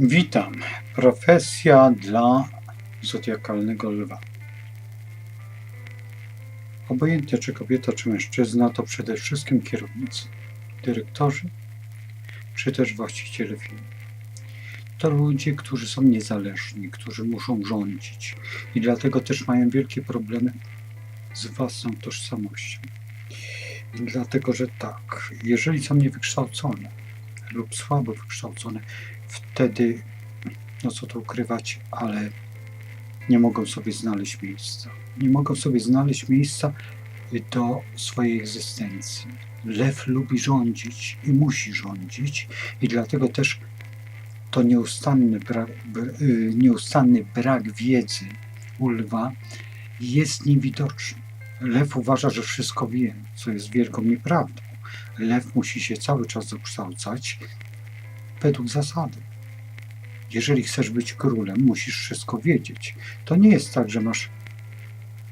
Witam. Profesja dla zodiakalnego lwa. Obojętnie czy kobieta, czy mężczyzna, to przede wszystkim kierownicy, dyrektorzy, czy też właściciele firm. To ludzie, którzy są niezależni, którzy muszą rządzić i dlatego też mają wielkie problemy z własną tożsamością. Dlatego, że tak, jeżeli są niewykształcone lub słabo wykształcone, wtedy, no co tu ukrywać, ale nie mogą sobie znaleźć miejsca. Nie mogą sobie znaleźć miejsca do swojej egzystencji. Lew lubi rządzić i musi rządzić, i dlatego też to nieustanny brak, br- y, nieustanny brak wiedzy u lwa jest niewidoczny. Lew uważa, że wszystko wie, co jest wielką nieprawdą. Lew musi się cały czas dokształcać według zasady. Jeżeli chcesz być królem, musisz wszystko wiedzieć. To nie jest tak, że masz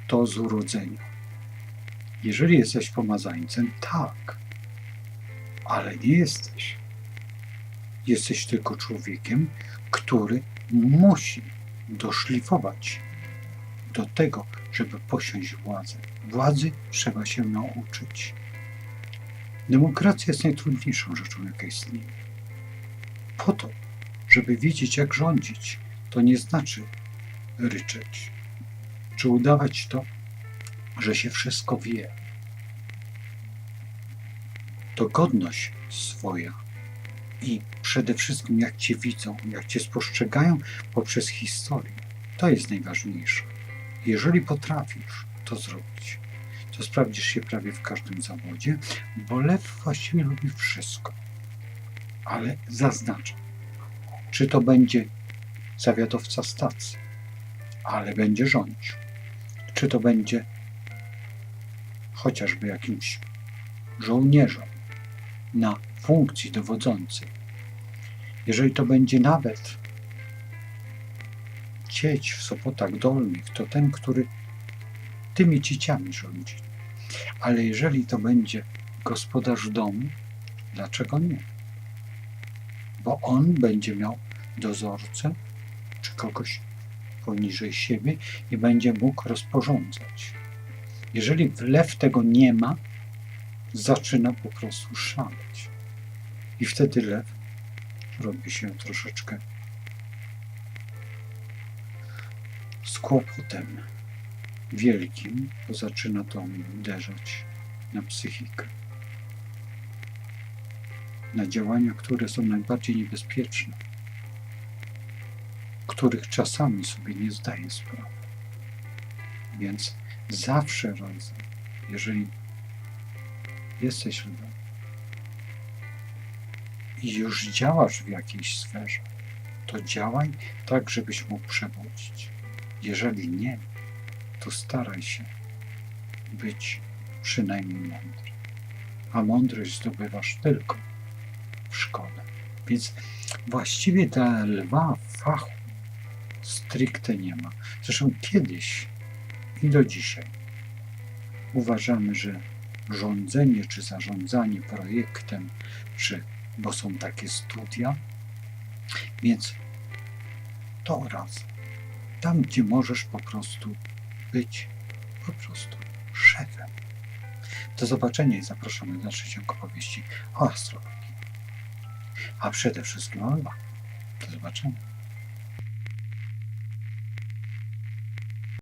to z urodzenia. Jeżeli jesteś pomazańcem, tak, ale nie jesteś. Jesteś tylko człowiekiem, który musi doszlifować do tego, żeby posiąść władzę. Władzy trzeba się nauczyć. Demokracja jest najtrudniejszą rzeczą, jaka istnieje. Po to, żeby wiedzieć, jak rządzić, to nie znaczy ryczeć, czy udawać to, że się wszystko wie. To godność swoja i przede wszystkim jak Cię widzą, jak Cię spostrzegają poprzez historię. To jest najważniejsze. Jeżeli potrafisz to zrobić, to sprawdzisz się prawie w każdym zawodzie, bo lew właściwie lubi wszystko. Ale zaznaczam, czy to będzie zawiadowca stacji, ale będzie rządził. Czy to będzie chociażby jakimś żołnierzem na funkcji dowodzącej. Jeżeli to będzie nawet cieć w Sopotach Dolnych, to ten, który tymi cieciami rządzi. Ale jeżeli to będzie gospodarz domu, dlaczego nie? Bo on będzie miał dozorcę czy kogoś poniżej siebie i będzie mógł rozporządzać. Jeżeli lew tego nie ma, zaczyna po prostu szaleć. I wtedy lew robi się troszeczkę z kłopotem wielkim, bo zaczyna to uderzać na psychikę. Na działania, które są najbardziej niebezpieczne, których czasami sobie nie zdaje sprawy. Więc zawsze razem, jeżeli jesteś lwem i już działasz w jakiejś sferze, to działaj tak, żebyś mógł przewodzić. Jeżeli nie, to staraj się być przynajmniej mądry. A mądrość zdobywasz tylko w szkole. Więc właściwie dla lwa fachu stricte nie ma. Zresztą kiedyś i do dzisiaj uważamy, że rządzenie czy zarządzanie projektem, czy, bo są takie studia, więc to raz. Tam, gdzie możesz po prostu być po prostu szefem. Do zobaczenia i zapraszamy dalszy ciąg opowieści o astrologii. A przede wszystkim o. Do zobaczenia.